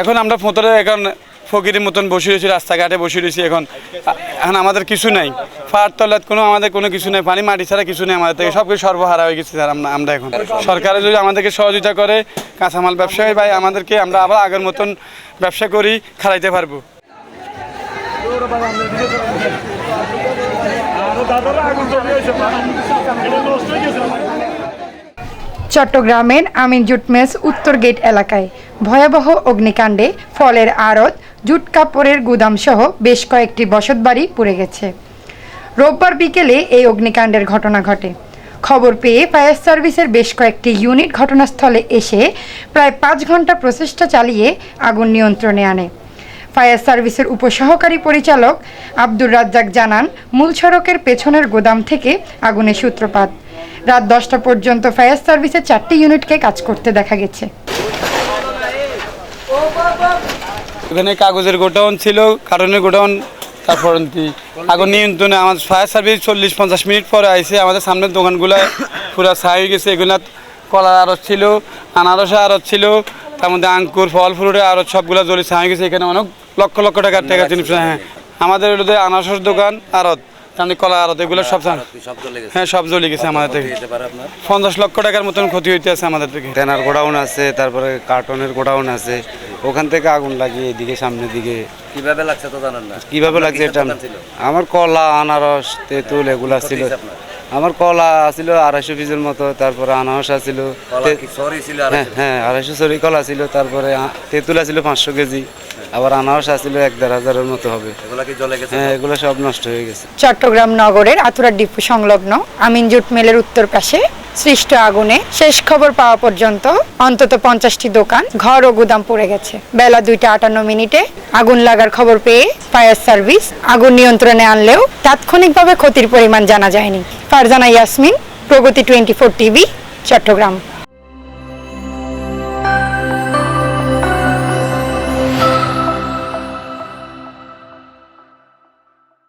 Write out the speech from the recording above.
এখন আমরা ফোতরে এখন ফকিরের মতন বসে রয়েছি, রাস্তাঘাটে বসে রয়েছি এখন। এখন আমাদের কিছু নাই। ফার তলাত কোনো, আমাদের কোনো কিছু নেই। পানি, মাটি ছাড়া কিছু নেই আমাদের থেকে। সব কিছু সর্বহারা হয়ে গেছে স্যার, আমরা এখন। সরকারে যদি আমাদেরকে সহযোগিতা করে, কাঁচামাল ব্যবসায়ী ভাই, আমাদেরকে আমরা আবার আগের মতন ব্যবসা করি খারাইতে পারব। চট্টগ্রামের আমিন জুট মেস উত্তর গেট এলাকায়। ভয়াবহ অগ্নিকাণ্ডে ফলের আড়ত, জুট কাপড়ের গুদামসহ বেশ কয়েকটি বসতবাড়ি পুড়ে গেছে। রোববার বিকেলে এই অগ্নিকাণ্ডের ঘটনা ঘটে। খবর পেয়ে ফায়ার সার্ভিসের বেশ কয়েকটি ইউনিট ঘটনাস্থলে এসে প্রায় পাঁচ ঘণ্টা প্রচেষ্টা চালিয়ে আগুন নিয়ন্ত্রণে আনে। ফায়ার সার্ভিসের উপসহকারী পরিচালক আব্দুর রাজ্জাক জানান, মূল সড়কের পেছনের গোদাম থেকে আগুনের সূত্রপাত। রাত দশটা পর্যন্ত ফায়ার সার্ভিসের চারটি ইউনিটকে কাজ করতে দেখা গেছে। ওখানে কাগজের গোডাউন ছিল কার্টনের গোডাউন, তারপর আগুন নিয়ন্ত্রণে আমাদের ফায়ার সার্ভিস চল্লিশ পঞ্চাশ মিনিট পরে আইসে আমাদের সামনের দোকানগুলো পুরো ছাই হয়ে গেছে, এগুলো কলার আড়ত ছিল, আনারসের আড়ত ছিল, তার মধ্যে আঙ্কুর ফল, ফ্রুটের আড়ত সবগুলো জ্বলে ছাই গেছে। এখানে অনেক লক্ষ লক্ষ টাকার টাকা জিনিস হ্যাঁ আমাদের যে আনারসের দোকান, আড়ত তারপরে কলা আড়ত, এগুলো সব হ্যাঁ সব জ্বলে গেছে আমাদের থেকে। পঞ্চাশ লক্ষ টাকার মতন ক্ষতি হইতে আছে আমাদের থেকে। গোডাউন আছে, তারপরে কার্টনের গোডাউন আছে। ওখান থেকে আগুন লাগিয়ে এদিকে সামনের দিকে। কীভাবে লাগছে তো জানেন না? কীভাবে লাগছে এটা আমার কলা আনারস তেঁতুল এগুলা ছিল। আমার কলা ছিল আড়াইশো পিসের মতো তারপরে আনারস আছিল। সরি ছিল হ্যাঁ হ্যাঁ আড়াইশো সরি কলা ছিল তারপরে তেঁতুল আছিল পাঁচশো কেজি। আবার আনারস আছিল এক দেড় হাজারের মতো হবে। এগুলা কি জ্বলে গেছে? হ্যাঁ এগুলো সব নষ্ট হয়ে গেছে। চট্টগ্রাম নগরের আতুরা ডিপো সংলগ্ন আমিন জুট মিলের উত্তর পাশে সৃষ্ট আগুনে শেষ খবর পাওয়া পর্যন্ত অন্তত পঞ্চাশটি দোকান, ঘর ও গুদাম পড়ে গেছে। বেলা দুইটা আটান্ন মিনিটে আগুন লাগার খবর পেয়ে ফায়ার সার্ভিস আগুন নিয়ন্ত্রণে আনলেও তাৎক্ষণিকভাবে ক্ষতির পরিমাণ জানা যায়নি। ফারজানা ইয়াসমিন, প্রগতি টোয়েন্টি ফোর টিভি, চট্টগ্রাম।